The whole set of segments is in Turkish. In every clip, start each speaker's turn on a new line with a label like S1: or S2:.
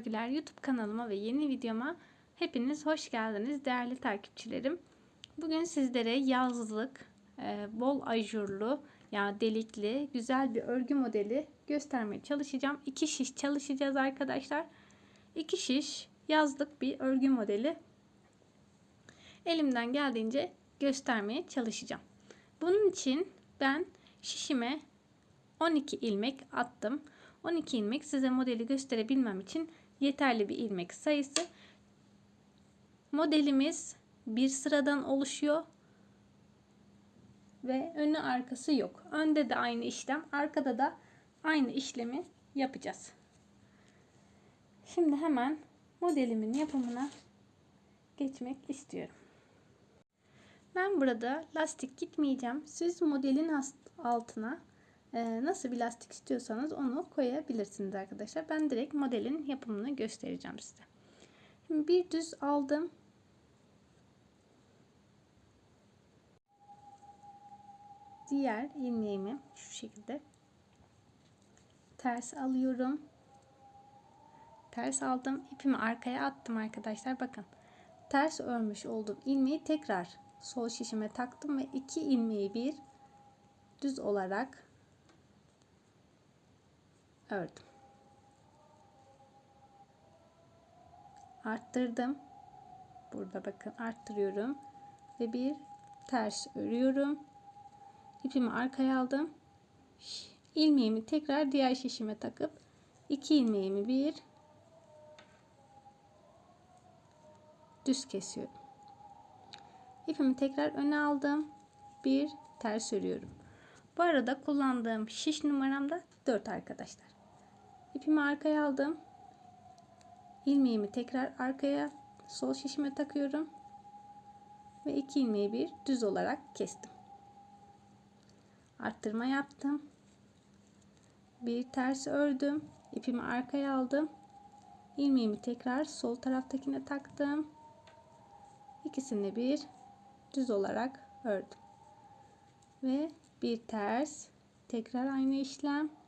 S1: Örgüler YouTube kanalıma ve yeni videoma hepiniz hoş geldiniz değerli takipçilerim. Bugün sizlere yazlık, e, bol ajurlu, ya delikli, güzel bir örgü modeli göstermeye çalışacağım. İki şiş çalışacağız arkadaşlar. İki şiş yazlık bir örgü modeli. Elimden geldiğince göstermeye çalışacağım. Bunun için ben şişime 12 ilmek attım. 12 ilmek size modeli gösterebilmem için yeterli bir ilmek sayısı. Modelimiz bir sıradan oluşuyor ve önü arkası yok. Önde de aynı işlem, arkada da aynı işlemi yapacağız. Şimdi hemen modelimin yapımına geçmek istiyorum. Ben burada lastik gitmeyeceğim. Siz modelin altına nasıl bir lastik istiyorsanız onu koyabilirsiniz arkadaşlar. Ben direkt modelin yapımını göstereceğim size. Şimdi bir düz aldım. Diğer ilmeğimi şu şekilde ters alıyorum. Ters aldım. ipimi arkaya attım arkadaşlar. Bakın. Ters örmüş olduğum ilmeği tekrar sol şişime taktım ve iki ilmeği bir düz olarak ördüm. Arttırdım. Burada bakın arttırıyorum ve bir ters örüyorum. İpimi arkaya aldım. ilmeğimi tekrar diğer şişime takıp iki ilmeğimi bir düz kesiyorum. İpimi tekrar öne aldım. Bir ters örüyorum. Bu arada kullandığım şiş numaram da 4 arkadaşlar. İpimi arkaya aldım. ilmeğimi tekrar arkaya sol şişime takıyorum. Ve iki ilmeği bir düz olarak kestim. Arttırma yaptım. Bir ters ördüm. İpimi arkaya aldım. ilmeğimi tekrar sol taraftakine taktım. İkisini bir düz olarak ördüm. Ve bir ters tekrar aynı işlem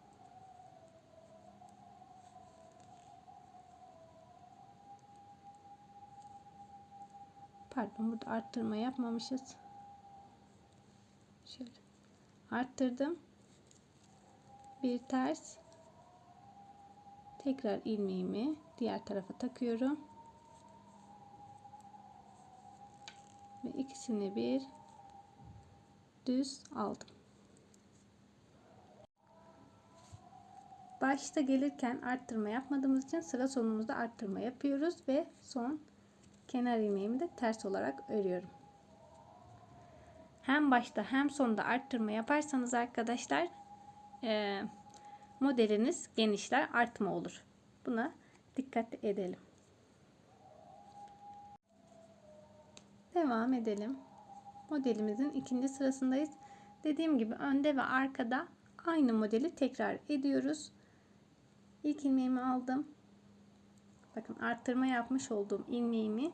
S1: Pardon burada arttırma yapmamışız. Şöyle arttırdım. Bir ters. Tekrar ilmeğimi diğer tarafa takıyorum. Ve ikisini bir düz aldım. Başta gelirken arttırma yapmadığımız için sıra sonumuzda arttırma yapıyoruz ve son kenar ilmeğimi de ters olarak örüyorum. Hem başta hem sonda arttırma yaparsanız arkadaşlar e, modeliniz genişler artma olur. Buna dikkat edelim. Devam edelim. Modelimizin ikinci sırasındayız. Dediğim gibi önde ve arkada aynı modeli tekrar ediyoruz. İlk ilmeğimi aldım. Bakın arttırma yapmış olduğum ilmeğimi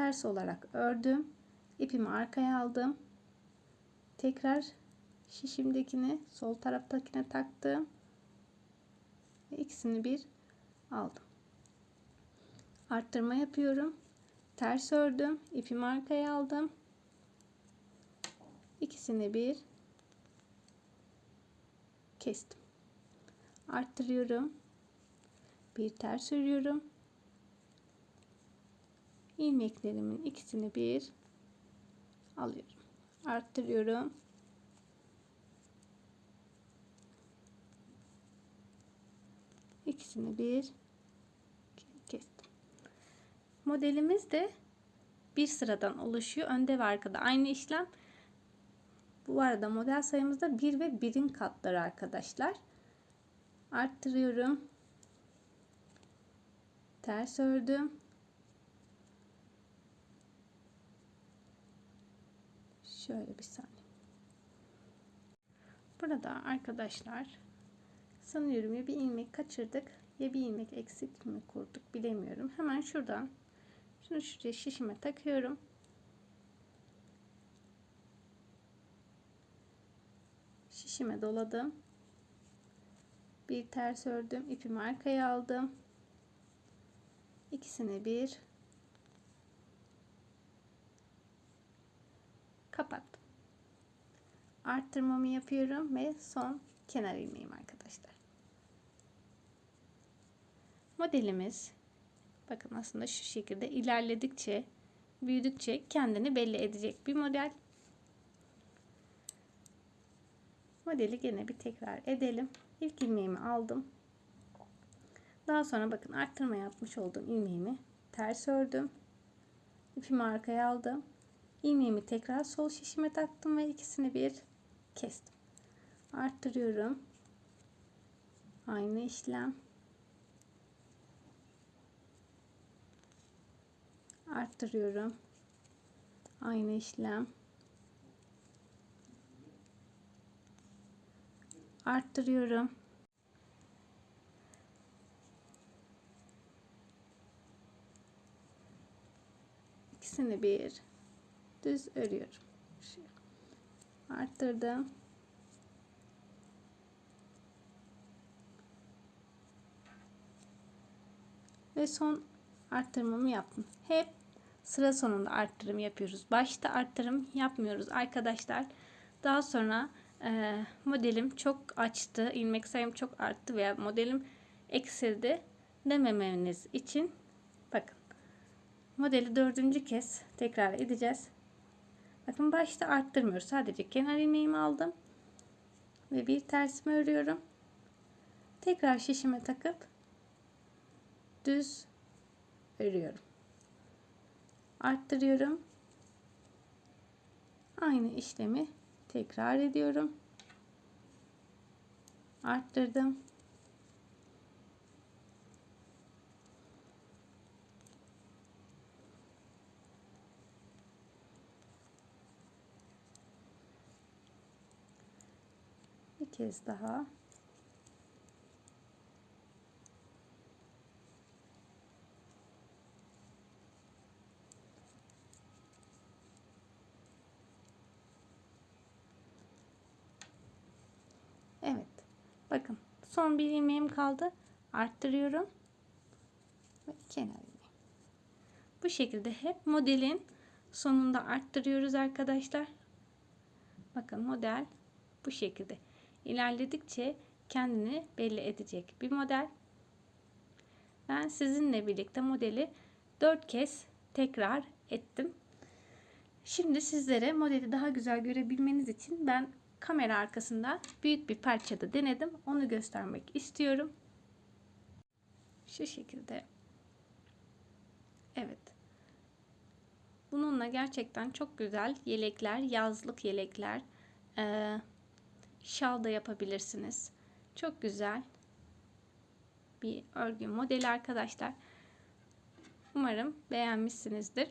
S1: ters olarak ördüm. İpimi arkaya aldım. Tekrar şişimdekini sol taraftakine taktım. Ve ikisini bir aldım. Arttırma yapıyorum. Ters ördüm. İpimi arkaya aldım. İkisini bir kestim. Arttırıyorum. Bir ters örüyorum ilmeklerimin ikisini bir alıyorum. Arttırıyorum. İkisini bir kestim. Modelimiz de bir sıradan oluşuyor. Önde ve arkada aynı işlem. Bu arada model sayımızda 1 ve 1'in katları arkadaşlar. Arttırıyorum. Ters ördüm. Şöyle bir saniye. Burada arkadaşlar sanıyorum ya bir ilmek kaçırdık ya bir ilmek eksik mi kurduk bilemiyorum. Hemen şuradan şunu şuraya şişime takıyorum. Şişime doladım. Bir ters ördüm. ipimi arkaya aldım. İkisini bir kapattım. Arttırmamı yapıyorum ve son kenar ilmeğim arkadaşlar. Modelimiz bakın aslında şu şekilde ilerledikçe büyüdükçe kendini belli edecek bir model. Modeli gene bir tekrar edelim. İlk ilmeğimi aldım. Daha sonra bakın arttırma yapmış olduğum ilmeğimi ters ördüm. İpimi arkaya aldım. İlmeğimi tekrar sol şişime taktım ve ikisini bir kestim. Arttırıyorum. Aynı işlem. Arttırıyorum. Aynı işlem. Arttırıyorum. İkisini bir düz örüyorum. Şöyle. Arttırdım. Ve son arttırmamı yaptım. Hep sıra sonunda arttırım yapıyoruz. Başta arttırım yapmıyoruz arkadaşlar. Daha sonra e, modelim çok açtı, ilmek sayım çok arttı veya modelim eksildi dememeniz için bakın modeli dördüncü kez tekrar edeceğiz. Bakın başta arttırmıyoruz. Sadece kenar ilmeğimi aldım ve bir tersimi örüyorum. Tekrar şişime takıp düz örüyorum. Arttırıyorum. Aynı işlemi tekrar ediyorum. Arttırdım. Kez daha Evet. Bakın son bir ilmeğim kaldı. Arttırıyorum. Ve kenar ilmeği. Bu şekilde hep modelin sonunda arttırıyoruz arkadaşlar. Bakın model bu şekilde. İlerledikçe kendini belli edecek bir model. Ben sizinle birlikte modeli 4 kez tekrar ettim. Şimdi sizlere modeli daha güzel görebilmeniz için ben kamera arkasında büyük bir parçada denedim. Onu göstermek istiyorum. Şu şekilde. Evet. Bununla gerçekten çok güzel yelekler, yazlık yelekler, e, şal da yapabilirsiniz. Çok güzel bir örgü modeli arkadaşlar. Umarım beğenmişsinizdir.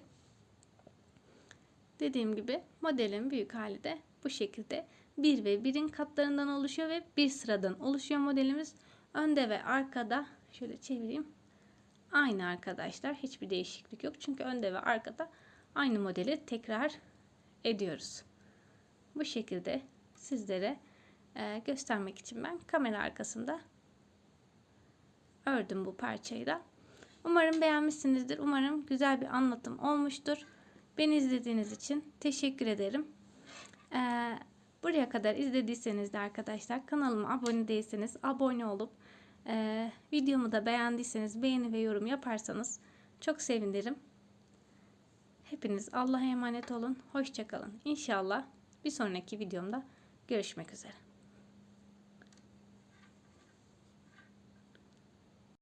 S1: Dediğim gibi modelin büyük hali de bu şekilde. 1 ve 1'in katlarından oluşuyor ve bir sıradan oluşuyor modelimiz. Önde ve arkada şöyle çevireyim. Aynı arkadaşlar. Hiçbir değişiklik yok. Çünkü önde ve arkada aynı modeli tekrar ediyoruz. Bu şekilde sizlere e, göstermek için ben kamera arkasında ördüm bu parçayı da. Umarım beğenmişsinizdir. Umarım güzel bir anlatım olmuştur. Beni izlediğiniz için teşekkür ederim. Ee, buraya kadar izlediyseniz de arkadaşlar kanalıma abone değilseniz abone olup e, videomu da beğendiyseniz beğeni ve yorum yaparsanız çok sevinirim. Hepiniz Allah'a emanet olun. Hoşçakalın. İnşallah bir sonraki videomda görüşmek üzere.